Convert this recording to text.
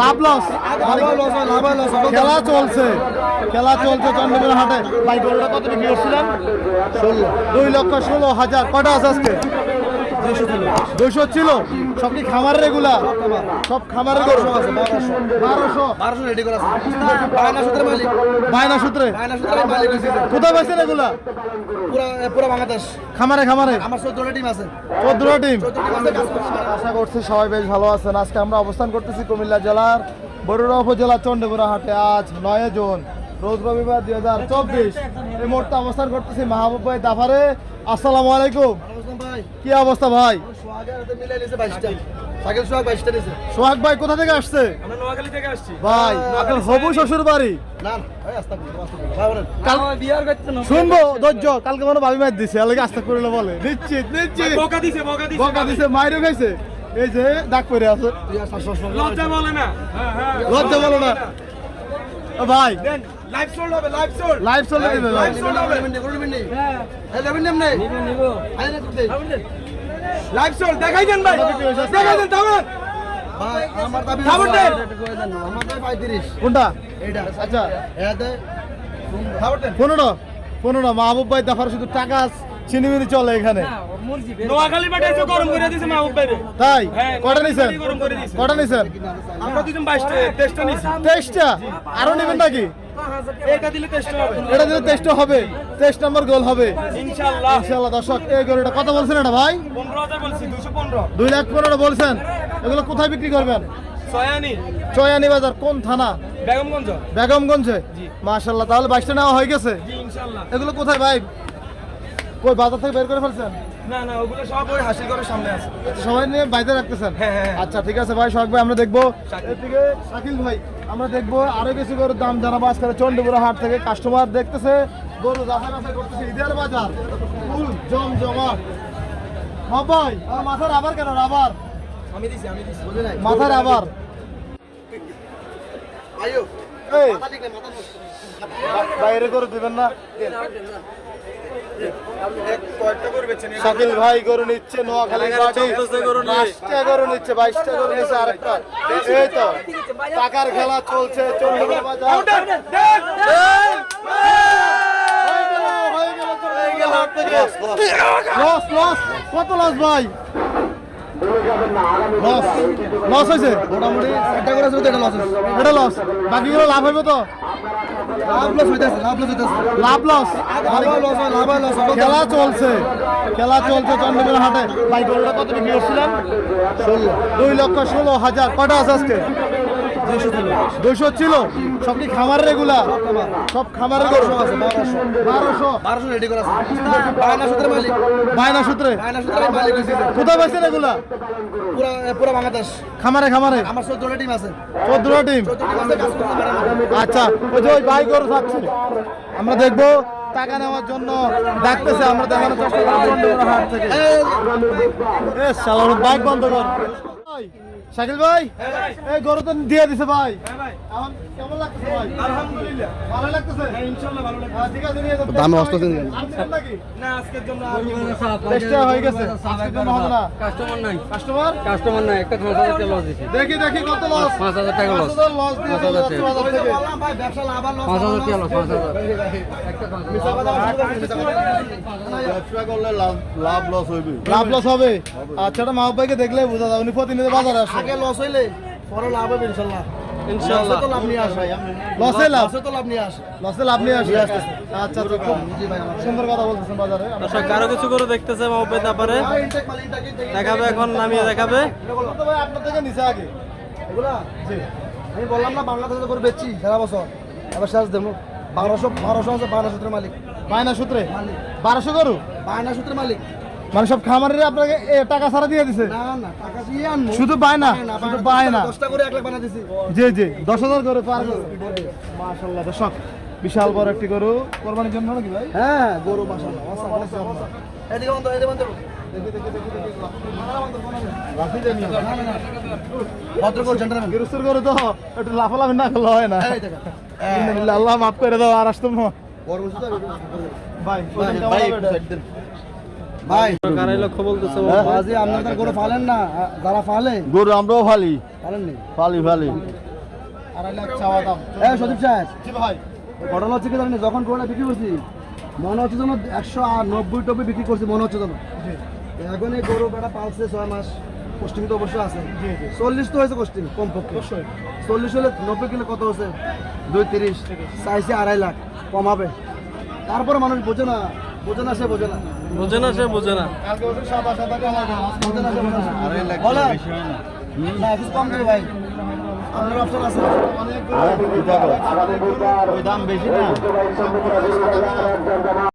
লাভ loss খেলা চলছে খেলা চলছে চন্দ্রপুর হাটে। ভাই গরুটা কত বিক্রি করছিলেন ষোলো। দুই লক্ষ ষোলো হাজার। কটা আছে আজকে? ছিল। সব কি খামারের এগুলা সব খামারের গরু আছে, বারোশো। বারোশো। বারোশো। রেডি করা আছে। বায়না সূত্রের মালিক। বায়না সূত্রে বায়না মালিক কোথায় পাইছেন এগুলা পুরা পুরা বাংলাদেশ। খামারে খামারে। আমার চোদ্দটা টিম আছে। চোদ্দটা টিম আশা করছি সবাই বেশ ভালো আছেন। আজকে আমরা অবস্থান করতেছি কুমিল্লা জেলার বরুড়া উপজেলা চন্ডীপুরা হাটে। আজ নয় জুন রোজ রবিবার দুই হাজার চব্বিশ। এই মুহূর্তে অবস্থান করতেছি মাহবুব ভাই দাফারে। আসসালামু আলাইকুম। কি অবস্থা ভাই? সোহাগ ভাই কোথা থেকে আসছে? আমরা নোয়াখালী থেকে আসছি। ভাই আপনার হবু শ্বশুর বাড়ি? না না না। শুনব ধৈর্য কালকে মনে ভাবি মার দিছে আলাদা আস্তে করলে বলে। নিশ্চিত নিশ্চিত। বকা দিছে বকা দিছে মাইরও খাইছে। এই যে দাগ পরে আছে। লজ্জা বলে না। হ্যাঁ হ্যাঁ। লজ্জা বলো না। ভাই। লাইভ সোল্ড হবে লাইভ সোল্ড লাইভ চলে দিবে ভাই লাইভ সোল্ড দেখাই দেন ভাই। দেখাই দেন। কোনটা? আচ্ছা। পনেরো। পনেরো মাহবুব ভাই দেখার শুধু টাকা চিনিমিনি চলে এখানে। নোয়াখালী বাটে এসে গরম করে দিছে মাহবুব ভাই তাই? হ্যাঁ, কটা নিছেন? গরম করে দিছে। কটা নিছেন? আমরা দুজন বাইশটা তেইশটা নিছি। তেইশটা? আরও নেবেন নাকি? এটা দিলে হবে। এটা দিলে তেইশ নম্বর গোল হবে। ইনশাআল্লাহ। ইনশাল্লাহ দর্শক এই গরুটা কত বলছেন এটা ভাই? বলছি লাখ পনেরো বলছেন। এগুলো কোথায় বিক্রি করবেন? চয়ানি বাজার কোন থানা? বেগমগঞ্জ। বেগমগঞ্জে? জি। মাশাল্লাহ তাহলে বাইশটা নেওয়া হয়ে গেছে। জি ইনশাআল্লাহ। এগুলো কোথায় ভাই? কই বাজার থেকে বের করে ফেলছেন? না না ওগুলো সব ওই হাসিল করে সামনে আছে। সবাই নিয়ে বাইরে রাখতেছেন? হ্যাঁ, হ্যাঁ, হ্যাঁ। আচ্ছা ঠিক আছে ভাই সোহাগ ভাই আমরা দেখব। এদিকে শাকিল ভাই আমরা দেখব আরও কিছু গরুর দাম জানাব আজকে চন্ডীপুরা হাট থেকে কাস্টমার দেখতেছে গরু যাচাই বাছাই করতেছে ঈদের বাজার। ফুল জম জমা ভাই আমার মাথার আবার কেন? আবার আমি দিছি আমি দিছি। মাথার আবার। বাইরে করে দিবেন না। শাকিল ভাই গরু নিচ্ছে নোয়াখালী বাইশটা গরু নিচ্ছে বাইশটা গরু নিচ্ছে আরেকটা এই তো টাকার খেলা চলছে বাজার হয়ে হয়ে কত লস ভাই লস লস হয়েছে। মোটামুটি একটা করে আছে এটা লস হয়েছে। এটা লস বাকিগুলো লাভ হইবে তো? লাভ লস হইতাছে লাভ লস হইতাছে লাভ লস লস লাভ লস খেলা চলছে। খেলা চলছে চন্দ্রপুর হাটে। ভাই গরুটা কত বিক্রি ষোলো। দুই লক্ষ ষোলো হাজার। কটা আছে আজকে? দুইশো ছিল। সব কি খামারের এগুলা সব খামারের গরু বারোশো। বারোশো। রেডি করা আছে। বায়না সূত্রের মালিক। বায়না সূত্রে? কোথায় পাইছেন এগুলা পুরা পুরা বাংলাদেশ। খামারে খামারে? আমার চোদ্দটা টিম আছে। চোদ্দটা টিম। আচ্ছা ওই যে ওই ভাই গরু থাকছে। আমরা দেখব টাকা নেওয়ার জন্য ডাকতেছে আমরা দেখানোর চেষ্টা করব। হাট থেকে বাইক বন্ধ কর। ভাই, শাকিল ভাই? এই গরু তো দিয়ে দিছে ভাই। হ্যাঁ, দামে অস্ত না আজকের জন্য হয়ে গেছে। আজকের জন্য হবে না? কাস্টমার নাই। কাস্টমার কাস্টমার নাই একটা টাকা লস দিছে। দেখি দেখি কত লস পাঁচ হাজার টাকা লস দিয়ে পাঁচ হাজার যাচ্ছে টাকা। বাজার থেকে। বললাম ভাই, ব্যবসা লাভ আর লস পাঁচ হাজার টাকা লস পাঁচ হাজার। লাভ লস হবে। আচ্ছা এটা মাহবুব ভাইকে দেখলে বোঝা যাবে উনি প্রতিনিধি বাজারে আসে। আগে লস হইলে পরে লাভ হবে ইনশাল্লাহ। ইনশাল্লাহ তো লাভ নিয়ে আসে। লসে লাভ। লসে তো লাভ নিয়ে আসে। লসে লাভ নিয়ে আসে। আচ্ছা আচ্ছা খুব সুন্দর কথা বলতেছেন বাজারে। দর্শক কারও কিছু করে দেখতেছে মহব্বত ব্যাপারে দেখাবে এখন নামিয়ে দেখাবে। ভাই আপনার থেকে নিচে আগে। এগুলা? জি। আমি বললাম না বাংলাদেশে করে বেচছি সারা বছর। এবার শেষ দেবো। বারোশো বারোশো আছে বায়না সূত্রের মালিক। বায়না সূত্রে? মালিক। বারোশো গরু? বায়না সূত্রের মালিক। মানে সব খামারের আপনাকে টাকা ছাড়া দিয়ে দিছে? না না শুধু বায়না বায়না, শুধু বানা দিছি। জি জি দশ হাজার করে পার মাশাল্লাহ দর্শক। বিশাল বড় একটি গরু। কোরবানির জন্য নাকি ভাই? হ্যাঁ গরু মাসাল্লাহ না। লাফালাফি না করলে হয় না। আল্লাহ মাফ করে দাও আর আসতো না। ভাই ভাই। আড়াই লক্ষ বলতেছে বাজি আপনাদের গরু ফালেন না। যারা ফালে? গরু আমরাও ফালি। ফালেন নি ফালি ফালি। আড়াই লাখ চাওয়া দাম এ সদীপ সাহেব জি ভাই। ঘটনা হচ্ছে কি জানেন? যখন গরুটা বিক্রি করছি মনে হচ্ছে যেন একশো আর নব্বই টব্বই বিক্রি করছি মনে হচ্ছে যেন। এখন এই গরু বেটা পালছে ছয় মাস। কোস্টিং তো অবশ্যই আছে। চল্লিশ তো হয়েছে কোস্টিং কম পক্ষে চল্লিশ হলে নব্বই কিলো কত হচ্ছে দুই তিরিশ। চাইছে আড়াই লাখ কমাবে। তারপরে মানুষ বোঝে না বোঝে না সে বোঝে না। বোঝে না সে বোঝে না। দাম বেশি না।